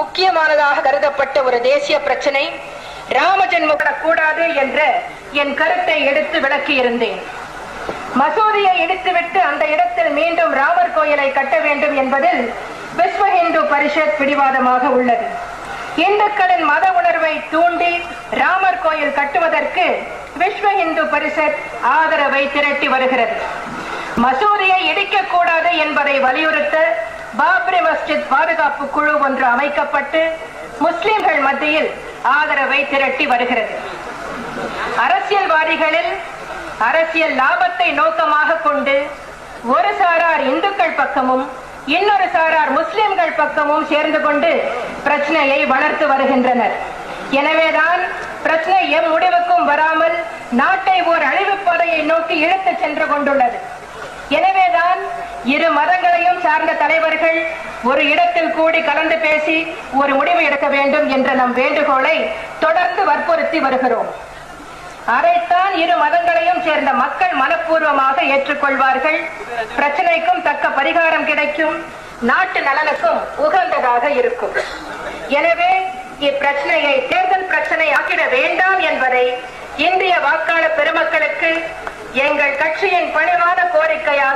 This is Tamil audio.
முக்கியமானதாக கருதப்பட்ட ஒரு தேசிய பிரச்சனை ராம ஜென்மம் கூடாது என்ற என் கருத்தை எடுத்து விளக்கியிருந்தேன். மசூதியை இடித்துவிட்டு அந்த இடத்தில் மீண்டும் ராமர் கோயிலை கட்ட வேண்டும் என்பதில் விஸ்வ இந்து பரிஷத் பிடிவாதமாக உள்ளது. இந்துக்களின் மத உணர்வை தூண்டி ராமர் கோயில் கட்டுவதற்கு விஸ்வ இந்து பரிஷத் ஆதரவை திரட்டி வருகிறது. மசூதியை இடிக்கக்கூடாது என்பதை வலியுறுத்த பாப்ரி மஸ்ஜித் பாதுகாப்பு குழு ஒன்று அமைக்கப்பட்டு முஸ்லிம்கள் மத்தியில் ஆதரவை திரட்டி வருகிறது. அரசியல்வாதிகளில் அரசியல் லாபத்தை நோக்கமாக கொண்டு ஒரு சாரார் இந்துக்கள் பக்கமும் இன்னொரு சாரார் முஸ்லிம்கள் பக்கமும் சேர்ந்து கொண்டு பிரச்சனையை வளர்த்து வருகின்றனர். எனவேதான் பிரச்சனை எம் முடிவுக்கும் வராமல் நாட்டை ஓர் அழிவு பாதையை நோக்கி இழுத்து சென்று கொண்டுள்ளது. எனவேதான் இரு மதங்களை சார்ந்த தலைவர்கள் ஒரு இடத்தில் கூடி கலந்து பேசி ஒரு முடிவு எடுக்க வேண்டும் என்ற நம் வேண்டுகோளை தொடர்ந்து வற்புறுத்தி வருகிறோம். அதைத்தான் இரு மதங்களையும் சேர்ந்த மக்கள் மனப்பூர்வமாக ஏற்றுக்கொள்வார்கள். பிரச்சனைக்கும் தக்க பரிகாரம் கிடைக்கும். நாட்டு நலனுக்கும் உகந்ததாக இருக்கும். எனவே இப்பிரச்சனையை தேர்தல் பிரச்சனை ஆக்கிட வேண்டாம் என்பதை இந்திய வாக்காளர் பெருமக்களுக்கு எங்கள் கட்சியின் பணிவான கோரிக்கையாக